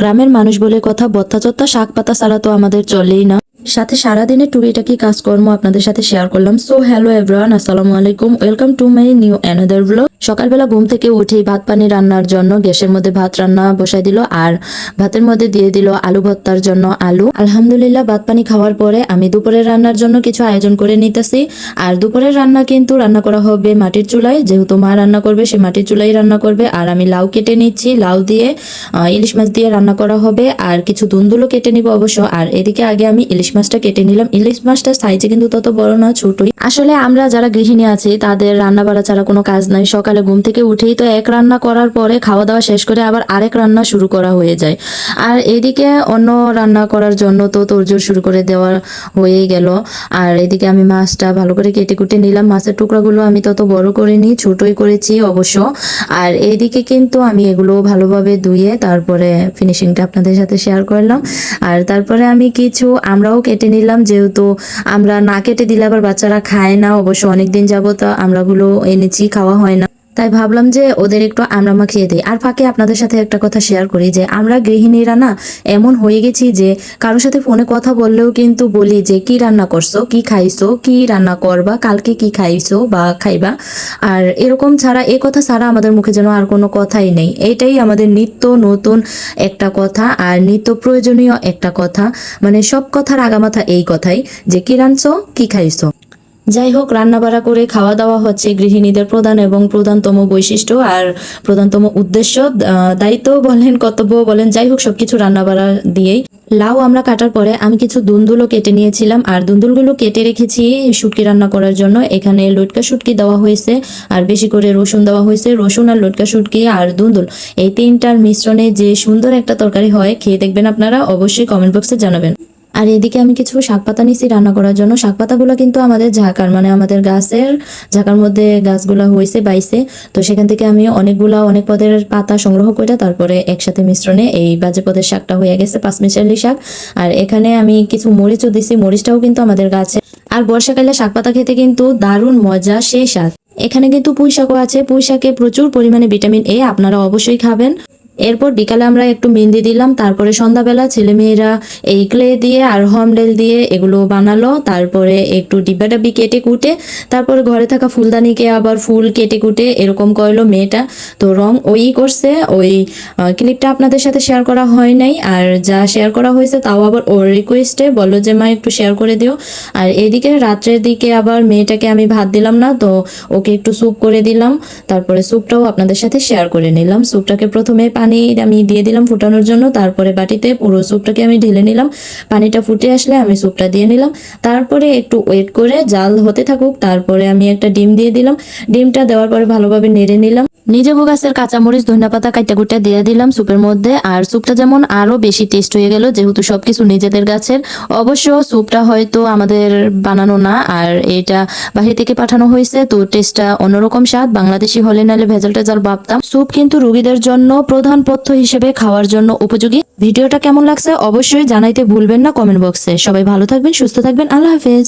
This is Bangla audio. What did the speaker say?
গ্রামের মানুষ বলে কথা বত্তা চত্তা শাক পাতা ছাড়া তো আমাদের চলেই না। সাথে সারাদিনের টুকিটাকি কাজকর্ম আপনাদের সাথে শেয়ার করলাম। সো হ্যালো এভরিওয়ান আসসালামু আলাইকুম। Welcome to my new another blog সকালবেলা ঘুম থেকে উঠেই ভাত পানি রান্নার জন্য গ্যাসের মধ্যে ভাত রান্না বসাই দিল আর ভাতের মধ্যে দিয়ে দিল আলু ভর্তার জন্য আলু। আলহামদুলিল্লাহ, ভাত পানি খাওয়ার পরে আমি দুপুরের রান্নার জন্য কিছু আয়োজন করে নিতেছি। আর দুপুরের রান্না কিন্তু রান্না করা হবে মাটির চুলায়। যেহেতু মা রান্না করবে, সে মাটির চুলাই রান্না করবে। আর আমি লাউ কেটে নিচ্ছি। লাউ দিয়ে ইলিশ মাছ দিয়ে রান্না করা হবে। আর কিছু দুন্দুলো কেটে নিব অবশ্য। আর এদিকে আগে আমি ইলিশ মাছটা কেটে নিলাম। ইলিশ মাছটা সাইজে কিন্তু তত বড় না, ছোটই। আসলে আমরা যারা গৃহিণী আছি, তাদের রান্না বাড়া ছাড়া কোনো কাজ নাই। সকালে ঘুম থেকে উঠেই তো এক রান্না করার পরে খাওয়া দাওয়া শেষ করে আবার আরেক রান্না শুরু করা হয়ে যায়। আর এদিকে অন্য রান্না করার জন্য তো তোরজোর শুরু করে দেওয়া হয়েই গেল। আর এদিকে আমি মাছটা ভালো করে কেটে কুটে নিলাম। মাছের টুকরাগুলো আমি তত বড় করিনি, ছোটই করেছি অবশ্য। আর এইদিকে কিন্তু আমি এগুলো ভালোভাবে ধুয়ে তারপরে ফিনিশিংটা আপনাদের সাথে শেয়ার করলাম। আর তারপরে আমি কিছু আমরাও কেটে নিলাম, যেহেতু আমরা না কেটে দিলে আবার বাচ্চারা খায় না, অবশ্য অনেকদিন তো আমরাগুলো এনেছি, খাওয়া হয় না। তাই ভাবলাম যে ওদের একটু আমরা মাখিয়ে দিই। আর ফাঁকে আপনাদের সাথে একটা কথা শেয়ার করি যে, আমরা গৃহিণীরা না এমন হয়ে গেছি যে, কারোর সাথে ফোনে কথা বললেও কিন্তু বলি যে, কি রান্না করছ? কি খাইছো? কি রান্না করবা? কালকে কি খাইছো বা খাইবা? আর এরকম ছাড়া, এ কথা ছাড়া আমাদের মুখে যেন আর কোনো কথাই নেই। এটাই আমাদের নিত্য নতুন একটা কথা আর নিত্য প্রয়োজনীয় একটা কথা। মানে সব কথার আগামাথা এই কথাই যে, কি রাঁধছো? কি খাইছো? যাই হোক রান্না বাড়া করে খাওয়া দাওয়া হচ্ছে গৃহিণীদের প্রধান এবং প্রধানতম বৈশিষ্ট্য আর প্রধানতম উদ্দেশ্য। দায়িত্ব বলেন কর্তব্য বলেন যাই হোক সবকিছু রান্না বাড়া দিয়েই। লাউ আমরা কাটার পরে আমি কিছু দুন্দুলও কেটে নিয়েছিলাম আর দুন্দুলগুলো কেটে রেখেছি শুটকি রান্না করার জন্য। এখানে লটকা শুটকি দেওয়া হয়েছে আর বেশি করে রসুন দেওয়া হয়েছে। রসুন আর লটকা শুটকি আর দুন্দুল, এই তিনটার মিশ্রণে যে সুন্দর একটা তরকারি হয়, খেয়ে দেখবেন আপনারা, অবশ্যই কমেন্ট বক্সে জানাবেন। আর এদিকে আমি কিছু শাক পাতা নিছি রান্না করার জন্য। শাক পাতাগুলো কিন্তু আমাদের ঝাঁকার মানে আমাদের গাছের ঝাঁকার মধ্যে গাছগুলো হয়েছে, বাইছে। তো সেখান থেকে আমি অনেকগুলা, অনেক পদের পাতা সংগ্রহ করে তারপরে একসাথে মিশ্রণে এই বাজে পদের শাকটা হয়ে গেছে, পাঁচমিশালি শাক। আর এখানে আমি কিছু মরিচও দিছি, মরিচটাও কিন্তু আমাদের গাছে। আর বর্ষাকালে শাক পাতা খেতে কিন্তু দারুণ মজা সেই শাক এখানে কিন্তু পুঁই শাকও আছে। পুঁই শাকে প্রচুর পরিমাণে ভিটামিন এ আপনারা অবশ্যই খাবেন। এরপর বিকালে আমরা একটু মেহেন্দি দিলাম, তারপরে সন্ধ্যাবেলা ছেলেমেয়েরা এই ক্লে দিয়ে আর হোমডেল দিয়ে এগুলো বানালো, তারপরে একটু ডিব্বা ডাব্বি কেটে কুটে, তারপরে ঘরে থাকা ফুলদানিকে আবার ফুল কেটে কুটে এরকম করল মেয়েটা। তো রং ওই করছে, ওই ক্লিপটা আপনাদের সাথে শেয়ার করা হয় নাই, আর যা শেয়ার করা হয়েছে তাও আবার ওর রিকোয়েস্টে বলল যে, মা, একটু শেয়ার করে দিও। আর এদিকে রাত্রের দিকে আবার মেয়েটাকে আমি ভাত দিলাম না, তো ওকে একটু স্যুপ করে দিলাম, তারপরে স্যুপটাও আপনাদের সাথে শেয়ার করে নিলাম। স্যুপটাকে প্রথমে পানি আমি দিয়ে দিলাম ফুটানোর জন্য, তারপরে বাটিতে পুরো স্যুপটাকে আমি ঢেলে নিলাম। পানিটা ফুটে আসলে আমি স্যুপটা দিয়ে নিলাম। তারপরে একটু ওয়েট করে জাল হতে থাকুক, তারপরে আমি একটা ডিম দিয়ে দিলাম। ডিমটা দেওয়ার পরে ভালোভাবে নেড়ে নিলাম। নিজে গাছের কাঁচামরিচ, ধনিয়া পাতা, কাইটা কুটা দিয়ে দিলাম স্যুপের মধ্যে। আর স্যুপটা যেমন আরও বেশি টেস্ট হয়ে গেল, যেহেতু সবকিছু নিজেদের গাছের, অবশ্য স্যুপটা হয়তো আমাদের বানানো না, আর এটা বাহির থেকে পাঠানো হয়েছে, তো টেস্টটা অন্যরকম স্বাদ। বাংলাদেশি হলে নালে ভেজাল টেজাল ভাবতাম। স্যুপ কিন্তু রুগীদের জন্য প্রধান পথ্য হিসেবে খাওয়ার জন্য উপযোগী। ভিডিওটা কেমন লাগছে অবশ্যই জানাইতে ভুলবেন না কমেন্ট বক্সে। সবাই ভালো থাকবেন, সুস্থ থাকবেন। আল্লাহ হাফেজ।